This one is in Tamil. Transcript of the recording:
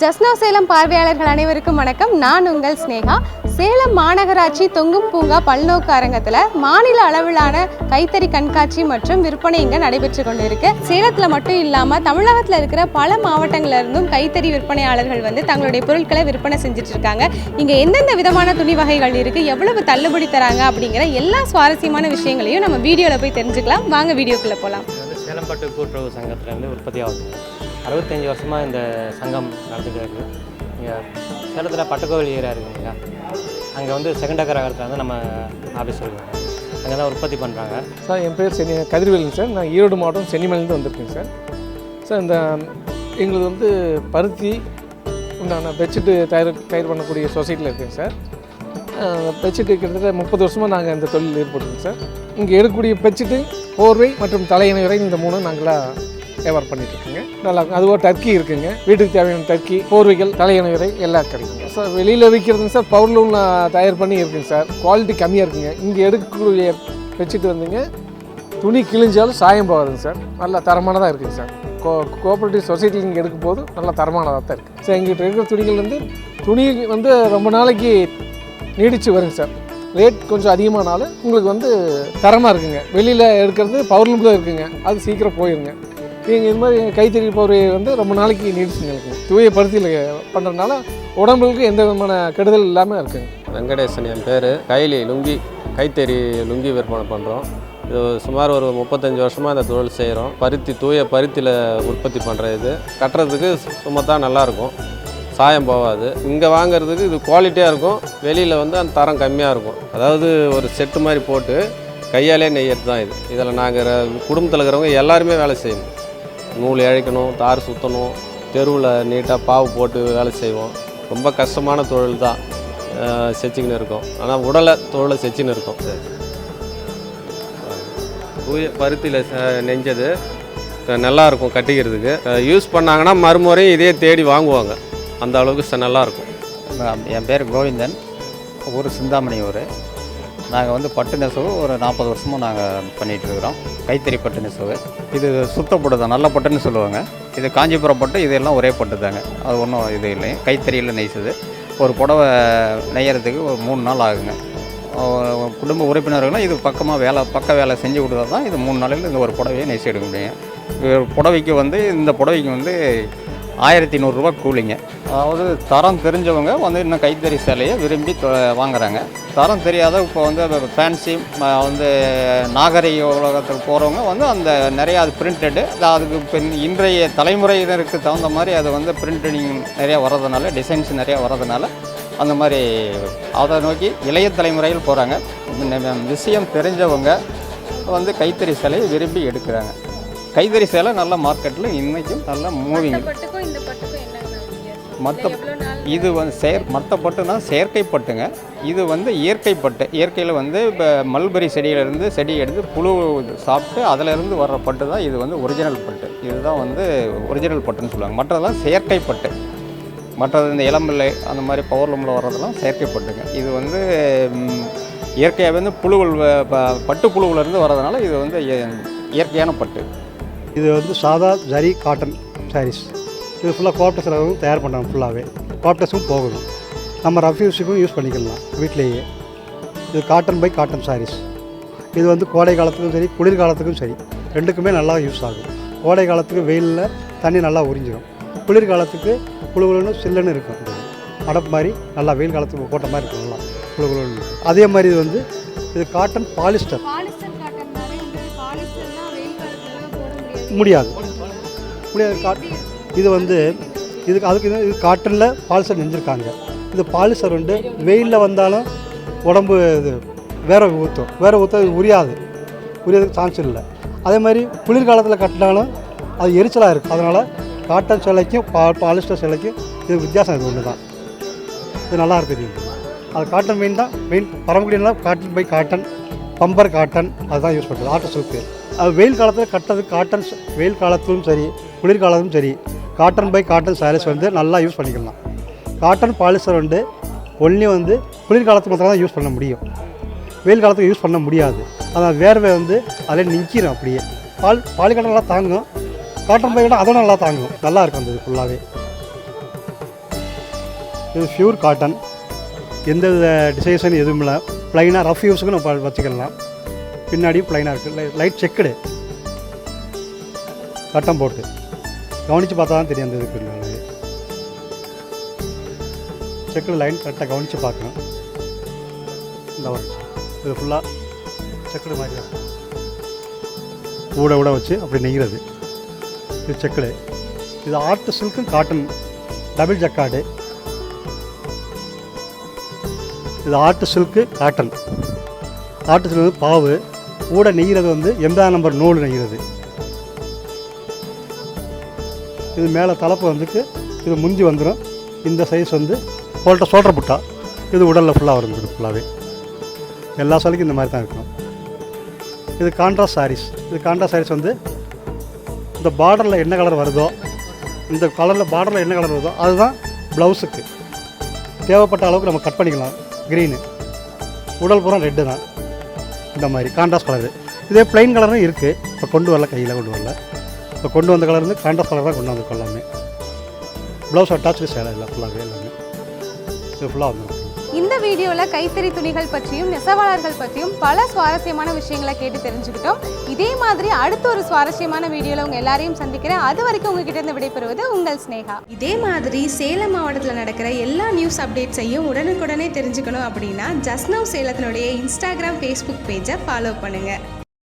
ஜஸ்னோ சேலம் பார்வையாளர்கள் அனைவருக்கும் வணக்கம். நான் உங்கள் ஸ்னேகா சேலம் மாநகராட்சி தொங்கும் பூங்கா பல்நோக்கு அரங்கத்தில் மாநில அளவிலான கைத்தறி கண்காட்சி மற்றும் விற்பனை இங்கே நடைபெற்று கொண்டு இருக்கு சேலத்தில் மட்டும் இல்லாமல் தமிழகத்தில் இருக்கிற பல மாவட்டங்கள்ல இருந்தும் கைத்தறி விற்பனையாளர்கள் வந்து தங்களுடைய பொருட்களை விற்பனை செஞ்சுட்டு இருக்காங்க. இங்கே எந்தெந்த விதமான துணி வகைகள் இருக்குது எவ்வளவு தள்ளுபடி தராங்க அப்படிங்கிற எல்லா சுவாரஸ்யமான விஷயங்களையும் நம்ம வீடியோவில் போய் தெரிஞ்சுக்கலாம். வாங்க வீடியோக்குள்ளே போகலாம் சேலம்பட்டு கூட்டுறவு சங்கத்துலேருந்து உற்பத்தி ஆகுது. அறுபத்தஞ்சி வருஷமாக இந்த சங்கம் நடந்துகிட்டு இருக்குது இங்கே சேலத்தில் பட்டுக்கோவில் ஏரியா இருக்கு இல்லையா அங்கே வந்து செகண்ட் அகரகரத்தில் வந்து நம்ம ஆஃபீஸ் இருக்கு. அங்கே தான் உற்பத்தி பண்ணுறாங்க சார் என் பேர் சென்னி கதிர்வேலுங்க சார். நான் ஈரோடு மாவட்டம் சென்னிமலையிலேருந்து வந்திருக்கேங்க சார். சார் இந்த எங்களுக்கு வந்து பருத்தி உண்டான பெட்ஷீட்டு தயார் தயார் பண்ணக்கூடிய சொசைட்டியில் இருக்கேங்க சார். பெட்ஷீட்டு கிட்டத்தட்ட முப்பது வருஷமாக நாங்கள் இந்த தொழில் ஈடுபட்டுருக்கோம் சார். இங்கே எடுக்கக்கூடிய பெட்ஷீட்டு போர்வை மற்றும் தலையணை வரை இந்த மூணு நாங்களாக வியாபாரம் பண்ணிட்டு இருக்குங்க நல்லா இருக்கும். டர்க்கி இருக்குங்க. வீட்டுக்கு தேவையான டர்க்கி போர்வைகள் தலையணை வரை எல்லாம் கிடைக்குங்க. சார் வெளியில் விற்கிறதுங்க சார் பவர் லூன் தயார் பண்ணி இருக்குங்க சார். குவாலிட்டி கம்மியாக இருக்குங்க. இங்கே எடுக்கக்கூடிய வச்சுட்டு வந்துங்க துணி கிழிஞ்சாலும் சாயம் போகாதுங்க சார். நல்லா தரமானதாக இருக்குங்க சார். கோ கோஆப்ரேட்டிவ் சொசைட்டியில் இங்கே எடுக்கும் போது நல்லா தரமானதாக தான் இருக்குது சார் எங்கிட்ட இருக்கிற துணிகள் வந்து துணி வந்து ரொம்ப நாளைக்கு நீடித்து வருங்க சார். ரேட் கொஞ்சம் அதிகமானாலும் உங்களுக்கு வந்து தரமாக இருக்குங்க. வெளியில் எடுக்கிறது பவர் தான் இருக்குங்க. அது சீக்கிரம் போயிருங்க. நீங்கள் இது மாதிரி கைத்தறி பவர் வந்து ரொம்ப நாளைக்கு நீடிச்சு நிற்கும் தூய பருத்தியில் பண்ணுறதுனால உடம்புக்கு எந்த விதமான கெடுதல் இல்லாமல் இருக்குங்க. வெங்கடேசன் என் பேர். கைலி லுங்கி கைத்தறி லுங்கி விற்பனை பண்ணுறோம் இது சுமார் ஒரு முப்பத்தஞ்சு வருஷமாக இந்த தொழில் செய்கிறோம் பருத்தி தூய பருத்தியில் உற்பத்தி பண்ணுற இது. கட்டுறதுக்கு சும்மா நல்லாயிருக்கும் சாயம் போகாது. இங்கே வாங்குறதுக்கு இது குவாலிட்டியாக இருக்கும். வெளியில் வந்து அந்த தரம் கம்மியாக இருக்கும். அதாவது ஒரு செட்டு மாதிரி போட்டு கையாலே நெய்யறது தான் இது. இதில் நாங்கள் குடும்பத்தில் இருக்கிறவங்க எல்லாருமே வேலை செய்யணும். நூல் இழைக்கணும் தார் சுற்றணும் தெருவில் நீட்டாக பாவு போட்டு வேலை செய்வோம். ரொம்ப கஷ்டமான தொழில் தான் செச்சுக்கின்னு இருக்கோம். ஆனால் உடலை தொழிலை செச்சுன்னு இருக்கோம். தூய பருத்தியில் நெஞ்சது அஹ் நல்லா இருக்கும் கட்டிக்கிறதுக்கு. யூஸ் பண்ணாங்கன்னா மறுமுறையும் இதே தேடி வாங்குவாங்க. அந்த அளவுக்கு ச- நல்லா இருக்கும். நான் என் பேர் கோவிந்தன். ஊர் சிந்தாமணி ஊர். நாங்கள் வந்து பட்டு நெசவு ஒரு நாற்பது வருஷமாக நாங்கள் பண்ணிகிட்டு இருக்கிறோம் கைத்தறி பட்டு நெசவு. இது சுத்தப்பட்டு தான் நல்ல பட்டுன்னு சொல்லுவாங்க. இது காஞ்சிபுரம் பட்டு இதெல்லாம் ஒரே பட்டு தாங்க. அது ஒன்றும் இது இல்லை. கைத்தறியில் நெய்ச்சது ஒரு புடவை நெய்யறதுக்கு ஒரு மூணு நாள் ஆகுங்க. குடும்ப உறுப்பினர்களும் இது பக்கமாக வேலை பக்க வேலை செஞ்சு கொடுத்தா தான் இது மூணு நாளில் இந்த ஒரு புடவையை நெய்ச்சி எடுக்க முடியும். இது புடவைக்கு வந்து இந்த புடவைக்கு வந்து ஆயிரத்தி நூறுரூவா கூலிங்க. அதாவது தரம் தெரிஞ்சவங்க வந்து இன்னும் கைத்தறி சேலையை விரும்பி தொ- வாங்குறாங்க. தரம் தெரியாத இப்போ வந்து ஃபேன்சி வந்து நாகரிக உலகத்துக்கு போகிறவங்க வந்து அந்த நிறையா அது பிரிண்டடு அதுக்கு இப்போ இன்றைய தலைமுறையினருக்கு தகுந்த மாதிரி அது வந்து பிரிண்டிங் நிறையா வர்றதுனால டிசைன்ஸ் நிறையா வர்றதுனால அந்த மாதிரி அதை நோக்கி இளைய தலைமுறையில் போகிறாங்க விஷயம் தெரிஞ்சவங்க வந்து கைத்தறி சேலையை விரும்பி எடுக்கிறாங்க. கைத்தறி சேலை நல்ல மார்க்கெட்டில் இன்றைக்கும் நல்ல மூவிங் மற்ற இது வந்து செயற் மற்ற பட்டுனா செயற்கை பட்டுங்க. இது வந்து இயற்கை பட்டு. இயற்கையில் வந்து இப்போ மல்பெரி செடியிலேருந்து செடி எடுத்து புழு சாப்பிட்டு அதிலிருந்து வர்ற பட்டு தான் இது வந்து ஒரிஜினல் பட்டு. இதுதான் வந்து ஒரிஜினல் பட்டுன்னு சொல்லுவாங்க. மற்றதெல்லாம் செயற்கை பட்டு. மற்றது இந்த இளம்பிள்ளை அந்த மாதிரி பவர்லூமில் வர்றதெல்லாம் செயற்கை பட்டுங்க. இது வந்து ம், இயற்கையாகவே வந்து புழுகள் பட்டு புழுவிலேருந்து வர்றதுனால இது வந்து இய- இயற்கையான பட்டு. இது வந்து சாதா ஜரி காட்டன் சாரீஸ். இது ஃபுல்லாக கோப்டஸில் தயார் பண்ணுறாங்க ஃபுல்லாகவே கோப்டஸும் போகுது. நம்ம ரஃப் யூஸுக்கும் யூஸ் பண்ணிக்கலாம் வீட்டிலேயே இது காட்டன் பை காட்டன் சாரீஸ் இது வந்து கோடை காலத்துக்கும் சரி குளிர் காலத்துக்கும் சரி ரெண்டுக்குமே நல்லா யூஸ் ஆகும். கோடை காலத்துக்கு வெயிலில் தண்ணி நல்லா உறிஞ்சிடும் குளிர் காலத்துக்கு குழுகுலுன்னு சில்லுன்னு இருக்கும். அடப்பு மாதிரி நல்லா வெயில் காலத்துக்கு போட்ட மாதிரி இருக்கும் நல்லா குழுகுலுன்னு. அதே மாதிரி இது வந்து இது காட்டன் பாலிஸ்டர் வந்து முடியாது. முடியாது. முடியாது காட் இது வந்து இதுக்கு அதுக்கு இது- இது காட்டனில் பாலிஸ்டர் நெஞ்சிருக்காங்க. இது பாலிஸ்டர் வந்து வெயிலில் வந்தாலும் உடம்பு இது வேற ஊற்றும் வேற ஊற்ற உரியாது. உரியதுக்கு சான்ஸ் இல்லை. அதே மாதிரி குளிர்காலத்தில் கட்டினாலும் அது எரிச்சலாக இருக்கும். அதனால் காட்டன் சிலைக்கும் பா பாலிஸ்டர் சிலைக்கும் இது வித்தியாசம். இது ஒன்று தான் இது நல்லா இருக்குது அது காட்டன் மெயின் தான். Main பரமக்குடினா cotton by cotton bumper cotton அதுதான் யூஸ் பண்ணுறது ஆட்டோ சில்க்கு அது வெயில் காலத்தில் கட்டுறது காட்டன் வெயில் காலத்திலும் சரி குளிர்காலத்திலும் சரி காட்டன் பை காட்டன் சாரீஸ் வந்து நல்லா யூஸ் பண்ணிக்கலாம். காட்டன் பாலிஸ்டர் வந்து ஒன்லி வந்து குளிர்காலத்துக்கு மாத்திரம் தான் யூஸ் பண்ண முடியும். வெயில் காலத்துக்கு யூஸ் பண்ண முடியாது. அதான் வேர்வை வந்து அதில் நிற்கிடும் அப்படியே. பால் பாலிகாட்டன் நல்லா தாங்கும். காட்டன் பை விட அதோட நல்லா தாங்கும். நல்லா இருக்கும் அந்த இது ஃபுல்லாகவே இது பியூர் காட்டன் எந்த வித டிசைன்ஸும் எதுவும் இல்லை. ப்ளைனாக ரஃப் யூஸுக்கு நம்ம வச்சுக்கலாம். பின்னாடியும் ப்ளைனாக இருக்குது லைட் செக்குடு கட்டம் போட்டு கவனித்து பார்த்தா தான் தெரியும் அந்த இதுக்கு செக்குடு லைன் கரெக்டாக கவனித்து பார்க்கணும். இந்த இது ஃபுல்லாக செக்குடு மாதிரி ஊட ஊட வச்சு அப்படி நெய்கிறது இது செக்குடு இது ஆர்ட் சில்க்கும் காட்டன் டபுள் ஜக்காடு இது art silk cotton art silk வந்து பாவு. ஊட நெய்கிறது வந்து எண்பதாம் நம்பர் நூல் நெய்கிறது இது மேலே தலைப்பு வந்துட்டு இது முந்தி வந்துடும். இந்த சைஸ் வந்து போல்ட்ட சோல்டர் புட்டா. இது உடலில் ஃபுல்லாக வரும் ஃபுல்லாகவே எல்லா சாலைக்கும் இந்த மாதிரி தான் இருக்கும் இது கான்ட்ராஸ்ட் சாரீஸ் இது கான்ட்ராஸ்ட் சாரீஸ் வந்து இந்த பார்டரில் என்ன கலர் வருதோ இந்த கலரில் பார்டரில் என்ன கலர் வருதோ அதுதான் ப்ளவுஸுக்கு தேவைப்பட்ட அளவுக்கு நம்ம கட் பண்ணிக்கலாம். க்ரீனு உடல் பூரா ரெட்டு தான். இந்த மாதிரி கான்ட்ராஸ்ட் கலரு இதே ப்ளைன் கலரும் இருக்குது இப்போ கொண்டு வரல கையில் கொண்டு வரல. இப்போ கொண்டு வந்த கலர் வந்து கான்ட்ராஸ்ட் கலர் தான் கொண்டு வந்திருக்கோம் எல்லாமே. ப்ளவுஸ் அட்டாச்சு சேலை இல்லை ஃபுல்லாகவே எல்லாமே. இது ஃபுல்லாக வந்துடும் இந்த வீடியோவில் கைத்தறி துணிகள் பற்றியும் நெசவாளர்கள் பற்றியும் பல சுவாரஸ்யமான விஷயங்களை கேட்டு தெரிஞ்சுக்கிட்டோம். இதே மாதிரி அடுத்த ஒரு சுவாரஸ்யமான வீடியோவில் உங்கள் எல்லாரையும் சந்திக்கிறேன். அது வரைக்கும் உங்ககிட்ட இருந்து விடைபெறுவது உங்கள் ஸ்னேகா இதே மாதிரி சேலம் மாவட்டத்தில் நடக்கிற எல்லா நியூஸ் அப்டேட்ஸையும் உடனுக்குடனே தெரிஞ்சுக்கணும் அப்படின்னா ஜஸ்ட் நவ் சேலத்தினுடைய இன்ஸ்டாகிராம் ஃபேஸ்புக் பேஜை ஃபாலோ பண்ணுங்கள்